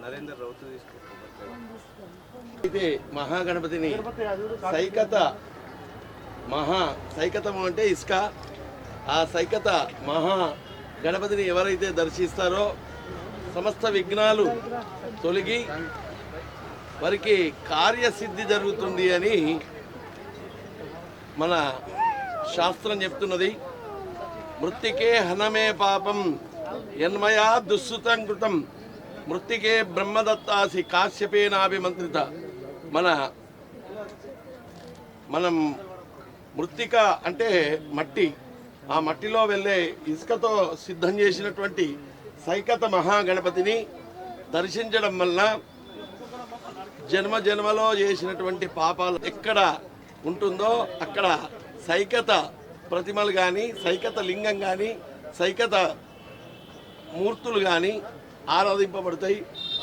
నరేందర్ అయితే మహాగణపతిని సైకత మహా సైకతం అంటే ఇసుక. ఆ సైకత మహా గణపతిని ఎవరైతే దర్శిస్తారో సమస్త విఘ్నాలు తొలగి వారికి కార్యసిద్ధి జరుగుతుంది అని మన శాస్త్రం చెప్తున్నది. మృత్తికే హనమే పాపం ఎన్మయా దుస్సుతం కృతం. మృత్తికే బ్రహ్మదత్తాసి కాశ్యపేనాభిమంత్రిత. మన మనం మృత్తిక అంటే మట్టి. ఆ మట్టిలో వెళ్ళే ఇసుకతో సిద్ధం చేసినటువంటి సైకత మహాగణపతిని దర్శించడం వలన జన్మ జన్మలో చేసినటువంటి పాపాలు ఎక్కడ ఉంటుందో అక్కడ సైకత ప్రతిమలు కానీ సైకత లింగం కానీ సైకత మూర్తులు కానీ ఆరాధింపబడతాయి.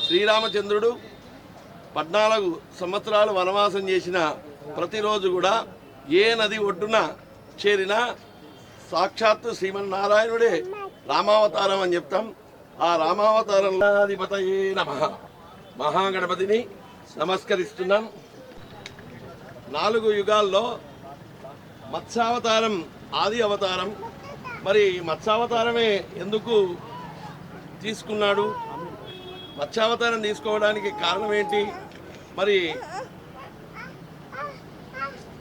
శ్రీరామచంద్రుడు పద్నాలుగు సంవత్సరాలు వనవాసం చేసిన ప్రతిరోజు కూడా ఏ నది ఒడ్డున చేరినా సాక్షాత్తు శ్రీమన్నారాయణుడే రామావతారం అని చెప్తాం. ఆ రామావతారంలాధిపతయే నమ. మహాగణపతిని నమస్కరిస్తున్నాం. నాలుగు యుగాల్లో మత్స్యావతారం ఆది అవతారం. మరి మత్స్యావతారమే ఎందుకు తీసుకున్నాడు? మత్స్యావతారం తీసుకోవడానికి కారణం ఏంటి? మరి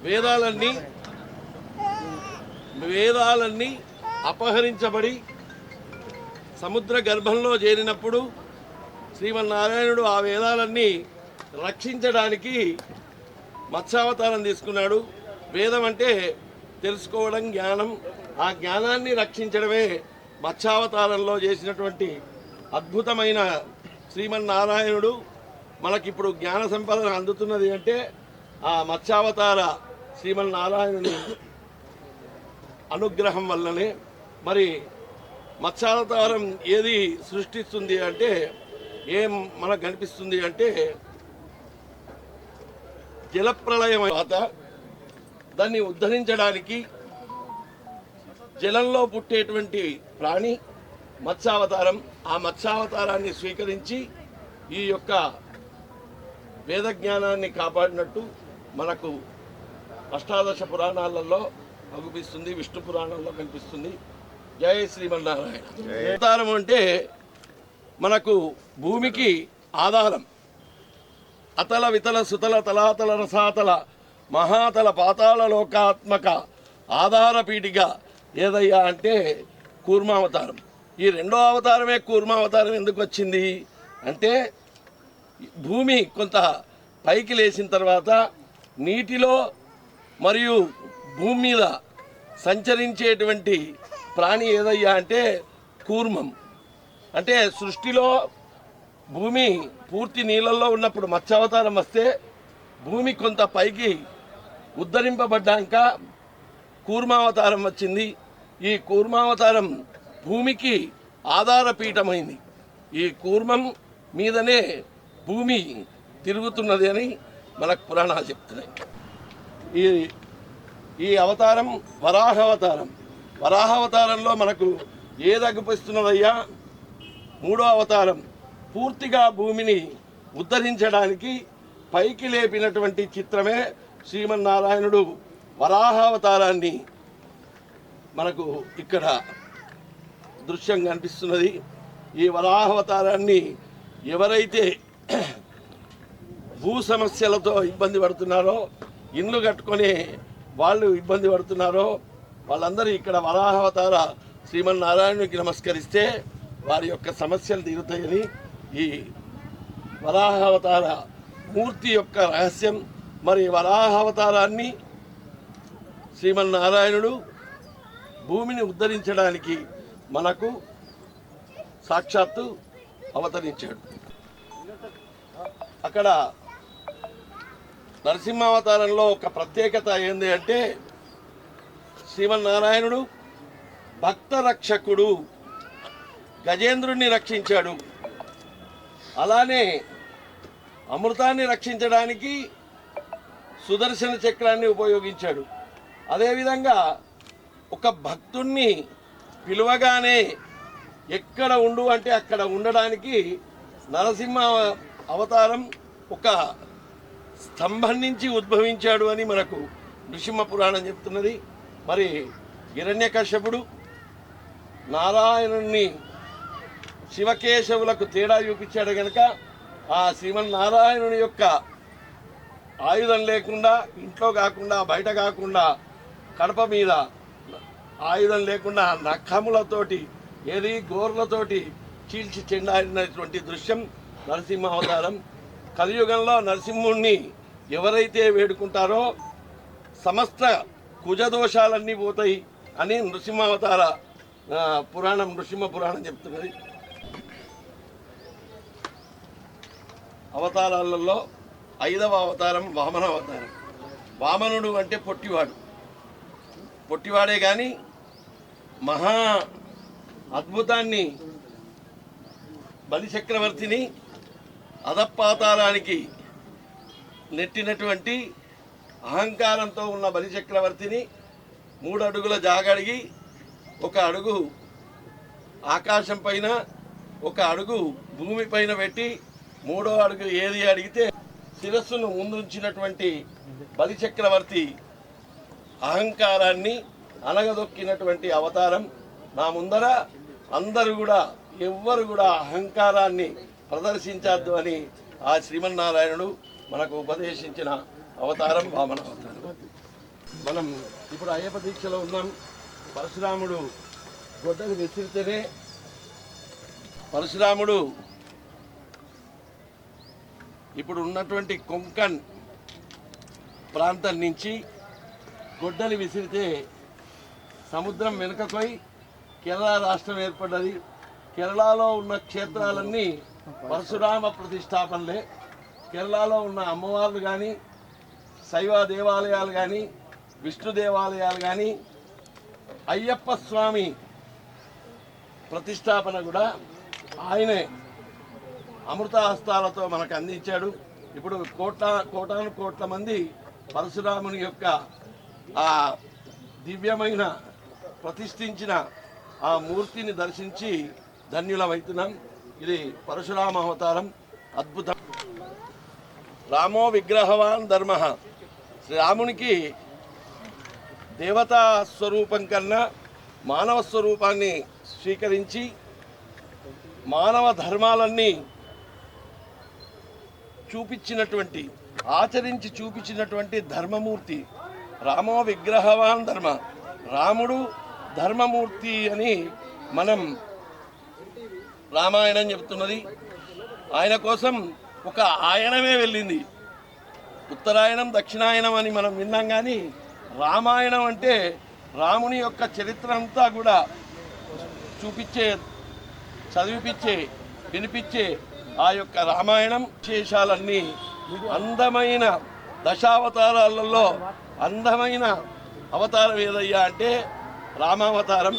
వేదాలన్నీ వేదాలన్నీ అపహరించబడి సముద్ర గర్భంలో చేరినప్పుడు శ్రీమన్నారాయణుడు ఆ వేదాలన్నీ రక్షించడానికి మత్స్యావతారం తీసుకున్నాడు. వేదం అంటే తెలుసుకోవడం జ్ఞానం. ఆ జ్ఞానాన్ని రక్షించడమే మత్స్యావతారంలో చేసినటువంటి అద్భుతమైన శ్రీమన్నారాయణుడు. మనకిప్పుడు జ్ఞాన సంపాదన అందుతున్నది అంటే ఆ మత్స్యావతార శ్రీమన్నారాయణుని అనుగ్రహం వల్లనే మరి మత్స్యావతారం ఏది సృష్టిస్తుంది అంటే ఏం మనకు కనిపిస్తుంది అంటే జలప్రళయం తర్వాత దాన్ని ఉద్ధరించడానికి జలంలో పుట్టేటువంటి ప్రాణి మత్స్యావతారం ఆ మత్స్యావతారాన్ని స్వీకరించి ఈ యొక్క వేద జ్ఞానాన్ని కాపాడినట్టు మనకు అష్టాదశ పురాణాలలో అగుపిస్తుంది విష్ణు పురాణంలో కనిపిస్తుంది. జయ శ్రీమన్నారాయణ. అవతారం అంటే మనకు భూమికి ఆధారం. అతల వితల సుతల తలాతల రసాతల మహాతల పాతాళ లోకాత్మక ఆధార పీఠిక ఏదయ్యా అంటే కూర్మావతారం. ఈ రెండో అవతారమే కూర్మావతారం ఎందుకు వచ్చింది? అంటే భూమి కొంత పైకి లేచిన తర్వాత నీటిలో మరియు భూమి మీద సంచరించేటువంటి ప్రాణి ఏదయ్యా అంటే కూర్మం. అంటే సృష్టిలో భూమి పూర్తి నీళ్ళల్లో ఉన్నప్పుడు మత్స్యావతారం వస్తే భూమి కొంత పైకి ఉద్ధరింపబడ్డాక కూర్మావతారం వచ్చింది. ఈ కూర్మావతారం భూమికి ఆధారపీఠమైంది. ఈ కూర్మం మీదనే భూమి తిరుగుతున్నది అని మనకు పురాణాలు చెప్తున్నాయి. ఈ ఈ అవతారం వరాహ అవతారం వరాహ అవతారంలో మనకు ఏది మూడో అవతారం పూర్తిగా భూమిని ఉద్ధరించడానికి పైకి లేపినటువంటి చిత్రమే శ్రీమన్నారాయణుడు వరాహావతారాన్ని మనకు ఇక్కడ దృశ్యం కనిపిస్తున్నది ఈ వరాహావతారాన్ని ఎవరైతే భూ సమస్యలతో ఇబ్బంది పడుతున్నారో ఇండ్లు కట్టుకొని వాళ్ళు ఇబ్బంది పడుతున్నారో వాళ్ళందరూ ఇక్కడ వరాహవతార శ్రీమన్నారాయణునికి నమస్కరిస్తే వారి యొక్క సమస్యలు తీరుతాయని ఈ వరాహావతార మూర్తి యొక్క రహస్యం. మరి వరాహావతారాన్ని శ్రీమన్నారాయణుడు భూమిని ఉద్ధరించడానికి మనకు సాక్షాత్తు అవతరించాడు. అక్కడ నరసింహావతారంలో ఒక ప్రత్యేకత ఏంది అంటే శ్రీమన్నారాయణుడు భక్త రక్షకుడు గజేంద్రుణ్ణి రక్షించాడు. అలానే అమృతాన్ని రక్షించడానికి సుదర్శన చక్రాన్ని ఉపయోగించాడు. అదేవిధంగా ఒక భక్తుణ్ణి పిలువగానే ఎక్కడ ఉండు అంటే అక్కడ ఉండడానికి నరసింహ అవతారం ఒక స్తంభం నుంచి ఉద్భవించాడు అని మనకు నృసింహ పురాణం చెప్తున్నది. మరి హిరణ్యకశ్యపుడు నారాయణుణ్ణి శివకేశవులకు తేడా చూపించాడు గనక ఆ శ్రీమన్నారాయణుని యొక్క ఆయుధం లేకుండా ఇంట్లో కాకుండా బయట కాకుండా కడప మీద ఆయుధం లేకుండా నఖములతోటి ఏది గోర్లతోటి చీల్చి చెండాడినటువంటి దృశ్యం నరసింహ అవతారం కలియుగంలో నరసింహుణ్ణి ఎవరైతే వేడుకుంటారో సమస్త కుజదోషాలన్నీ పోతాయి అని నృసింహావతార పురాణం నృసింహ పురాణం చెప్తున్నది. అవతారాలలో ఐదవ అవతారం వామన అవతారం. వామనుడు అంటే పొట్టివాడు. పొట్టివాడే కానీ మహా అద్భుతాన్ని బలిచక్రవర్తిని అధపాతాళానికి నెట్టినటువంటి అహంకారంతో ఉన్న బలిచక్రవర్తిని మూడు అడుగుల జాగడిగి ఒక అడుగు ఆకాశం పైన ఒక అడుగు భూమి పైన పెట్టి మూడో అడుగు ఏది అడిగితే శిరస్సును ముందుంచినటువంటి బలిచక్రవర్తి అహంకారాన్ని అనగదొక్కినటువంటి అవతారం నా ముందర అందరూ కూడా ఎవ్వరు కూడా అహంకారాన్ని ప్రదర్శించద్దు అని ఆ శ్రీమన్నారాయణుడు మనకు ఉపదేశించిన అవతారం వామన అవతారం మనం ఇప్పుడు అయ్యప్ప దీక్షలో ఉన్నాం. పరశురాముడు గొడ్డలు విసిరితేనే పరశురాముడు ఇప్పుడు ఉన్నటువంటి కొంకన్ ప్రాంతం నుంచి గొడ్డలి విసిరితే సముద్రం వెనుకపోయి కేరళ రాష్ట్రం ఏర్పడ్డది. కేరళలో ఉన్న క్షేత్రాలన్నీ పరశురామ ప్రతిష్టాపనలే. కేరళలో ఉన్న అమ్మవార్లు కానీ శైవ దేవాలయాలు కానీ విష్ణు దేవాలయాలు కానీ అయ్యప్ప స్వామి ప్రతిష్టాపన కూడా ఆయనే అమృతహస్తాలతో మనకు అందించాడు. ఇప్పుడు కోట్ల కోటాను కోట్ల మంది పరశురాముని యొక్క ఆ దివ్యమైన ప్రతిష్ఠించిన ఆ మూర్తిని దర్శించి ధన్యులమవుతున్నాం ఇది పరశురామ అవతారం అద్భుతం. రామో విగ్రహవాన్ ధర్మ. శ్రీరామునికి దేవతా స్వరూపం కన్నా మానవ స్వరూపాన్ని స్వీకరించి మానవ ధర్మాలన్నీ చూపించినటువంటి ఆచరించి చూపించినటువంటి ధర్మమూర్తి రామో విగ్రహవాన్ ధర్మ. రాముడు ధర్మమూర్తి అని మనం రామాయణం చెప్తున్నది. ఆయన కోసం ఒక ఆయనమే వెళ్ళింది. ఉత్తరాయణం దక్షిణాయనం అని మనం విన్నాం కానీ రామాయణం అంటే రాముని యొక్క చరిత్ర అంతా కూడా చూపించే చదివిపించే వినిపించే ఆ యొక్క రామాయణం విశేషాలన్నీ అందమైన దశావతారాలలో అందమైన అవతారం ఏదయ్యా అంటే రామావతారం.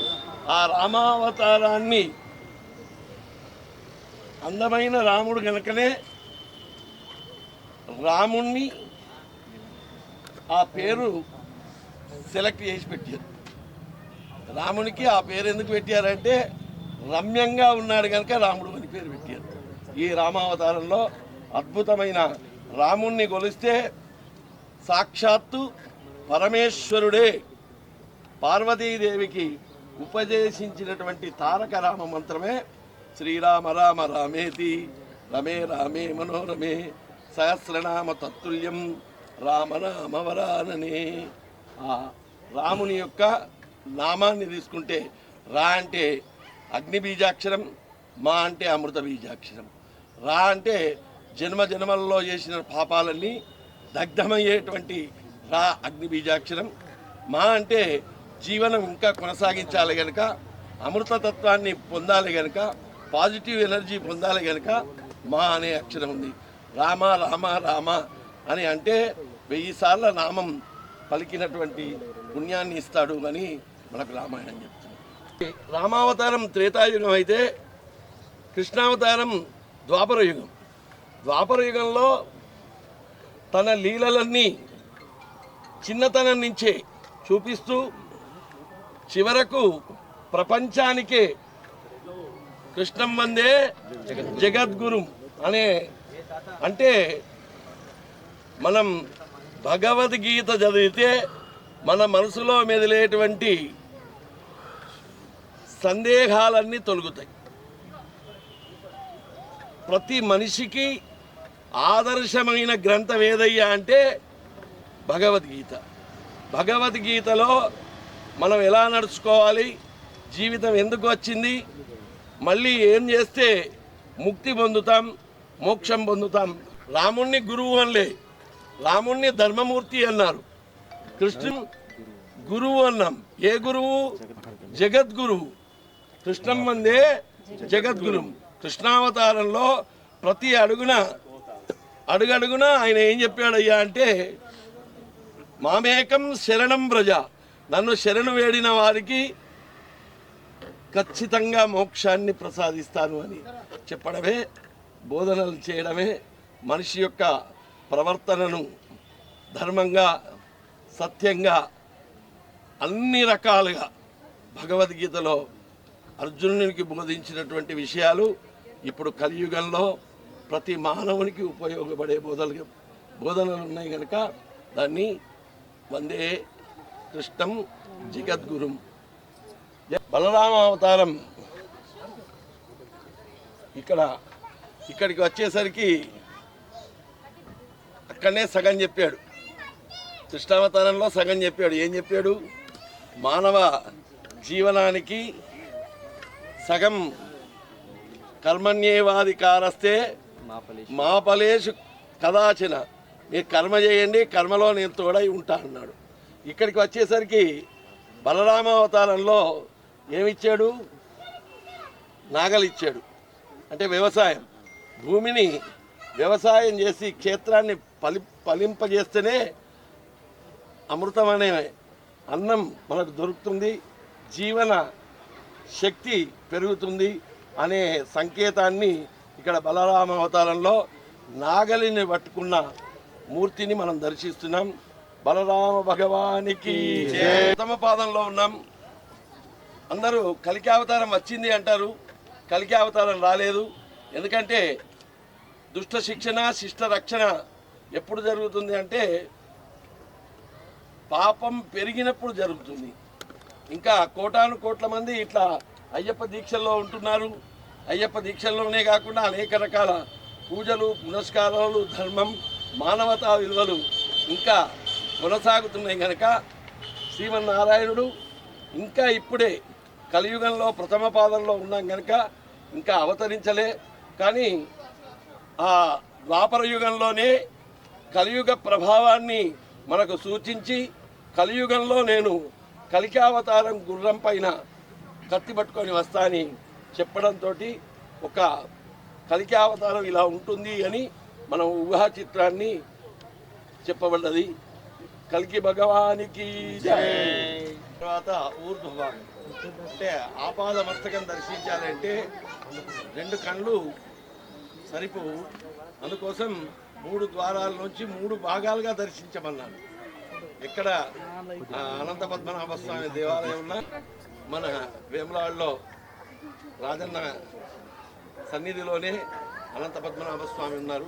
ఆ రామావతారాన్ని అందమైన రాముడు కనుకనే రాముణ్ణి ఆ పేరు సెలెక్ట్ చేసి పెట్టారు. రామునికి ఆ పేరు ఎందుకు పెట్టారంటే రమ్యంగా ఉన్నాడు కనుక రాముడు అని పేరు పెట్టారు. ఈ రామావతారంలో అద్భుతమైన రాముణ్ణి కొలిస్తే సాక్షాత్తు పరమేశ్వరుడే. పార్వతీదేవికి ఉపదేశించినటువంటి తారక రామ మంత్రమే శ్రీరామ రామ రామేతి రమే రామే మనోరమే సహస్రనామ తత్తుల్యం రామనామవరాననే ఆ రాముని యొక్క నామాన్ని తీసుకుంటే రా అంటే అగ్ని బీజాక్షరం మా అంటే అమృత బీజాక్షరం రా అంటే జన్మ జన్మల్లో చేసిన పాపాలన్నీ దగ్ధమయ్యేటువంటి రా అగ్ని బీజాక్షరం మా అంటే జీవనం ఇంకా కొనసాగించాలి గనక అమృతతత్వాన్ని పొందాలి గనక పాజిటివ్ ఎనర్జీ పొందాలి కనుక మా అనే అక్షరం ఉంది. రామ రామ రామ అని అంటే వెయ్యి సార్ల నామం పలికినటువంటి పుణ్యాన్ని ఇస్తాడు అని మనకు రామాయణం చెప్తుంది. రామావతారం త్రేతాయుగం అయితే కృష్ణావతారం ద్వాపర యుగం ద్వాపర యుగంలో తన లీలలన్నీ చిన్నతనం నుంచే చూపిస్తూ చివరకు ప్రపంచానికే కృష్ణం వందే జగద్గురు అనే అంటే మనం భగవద్గీత చదివితే మన మనసులో మెదిలేటువంటి సందేహాలన్నీ తొలగుతాయి. ప్రతి మనిషికి ఆదర్శమైన గ్రంథం ఏదయ్యా అంటే భగవద్గీత. భగవద్గీతలో మనం ఎలా నడుచుకోవాలి జీవితం ఎందుకు వచ్చింది మళ్ళీ ఏం చేస్తే ముక్తి పొందుతాం మోక్షం పొందుతాం? రాముణ్ణి గురువు అనలే. రాముణ్ణి ధర్మమూర్తి అన్నారు. కృష్ణుని గురువు అన్నాం. ఏ గురువు? జగద్గురువు. కృష్ణం మందే జగద్గురు. కృష్ణావతారంలో ప్రతి అడుగున అడుగడుగున ఆయన ఏం చెప్పాడయ్యా అంటే మామేకం శరణం ప్రజ. నన్ను శరణు వేడిన వారికి ఖచ్చితంగా మోక్షాన్ని ప్రసాదిస్తాను అని చెప్పడమే బోధనలు చేయడమే మనిషి యొక్క ప్రవర్తనను ధర్మంగా సత్యంగా అన్ని రకాలుగా భగవద్గీతలో అర్జునునికి బోధించినటువంటి విషయాలు ఇప్పుడు కలియుగంలో ప్రతి మానవునికి ఉపయోగపడే బోధలు బోధనలు ఉన్నాయి కనుక దాన్ని వందే కృష్ణం జగద్గురుం. బలరామ అవతారం ఇక్కడ ఇక్కడికి వచ్చేసరికి అక్కడనే సగం చెప్పాడు. కృష్ణావతారంలో సగం చెప్పాడు. ఏం చెప్పాడు? మానవ జీవనానికి సగం కర్మణ్యేవాధికారస్తే మాపలేషు కదాచిన. మీరు కర్మ చేయండి కర్మలో నేను తోడై ఉంటా అన్నాడు. ఇక్కడికి వచ్చేసరికి బలరామ ఏమిచ్చాడు? నాగలిచ్చాడు. అంటే వ్యవసాయం. భూమిని వ్యవసాయం చేసి క్షేత్రాన్ని పలి ఫలింపజేస్తేనే అమృతం అనే అన్నం మనకు దొరుకుతుంది. జీవన శక్తి పెరుగుతుంది అనే సంకేతాన్ని ఇక్కడ బలరామ అవతారంలో నాగలిని పట్టుకున్న మూర్తిని మనం దర్శిస్తున్నాం. బలరామ భగవానికి ప్రథమ పాదంలో ఉన్నాం. అందరూ కలికి అవతారం వచ్చింది అంటారు కలికి అవతారం రాలేదు. ఎందుకంటే దుష్ట శిక్షణ శిష్ట రక్షణ ఎప్పుడు జరుగుతుంది అంటే పాపం పెరిగినప్పుడు జరుగుతుంది. ఇంకా కోటాను కోట్ల మంది ఇట్లా అయ్యప్ప దీక్షల్లో ఉంటున్నారు. అయ్యప్ప దీక్షల్లోనే కాకుండా అనేక రకాల పూజలు పునస్కారాలు ధర్మం మానవతా విలువలు ఇంకా కొనసాగుతున్నాయి కనుక శ్రీమన్నారాయణుడు ఇంకా ఇప్పుడే కలియుగంలో ప్రథమ పాదంలో ఉన్నాం కనుక ఇంకా అవతరించలే. కానీ ఆ ద్వాపర యుగంలోనే కలియుగ ప్రభావాన్ని మనకు సూచించి కలియుగంలో నేను కలికావతారం గుర్రం పైన కత్తి పట్టుకొని వస్తా అని చెప్పడంతో ఒక కలికావతారం ఇలా ఉంటుంది అని మనం ఊహా చిత్రాన్ని చెప్పబడ్డది. కలికి భగవానికి. తర్వాత ఊర్ధ్వభాగం అంటే ఆపాద మస్తకం దర్శించాలంటే రెండు కళ్ళు సరిపోవు. అందుకోసం మూడు ద్వారాల నుంచి మూడు భాగాలుగా దర్శించమన్నాను. ఇక్కడ అనంత పద్మనాభ స్వామి దేవాలయం మన వేములాడులో రాజన్న సన్నిధిలోనే అనంత పద్మనాభ స్వామి ఉన్నారు.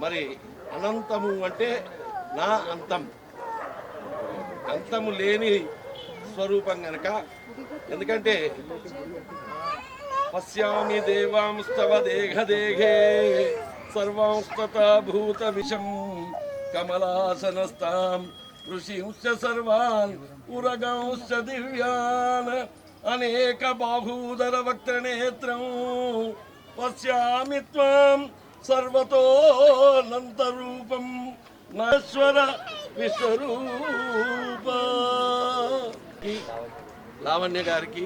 మరి అనంతము అంటే నా అంతం. అంతము లేని స్వరూపం గనక ఎందుకంటే పశ్యామి దేవాంస్తవ దేహ దేహే సర్వాంస్తూత విషం కమలాసనస్తాం ఋషింశ సర్వాన్ ఉరగాంశ దివ్యాన్ అనేక బాహూదర వక్త్రనేత్రం. పశ్యామి త్వం సర్వతోనంతరూపం నశ్వర విశ్వరూప. లావణ్య గారికి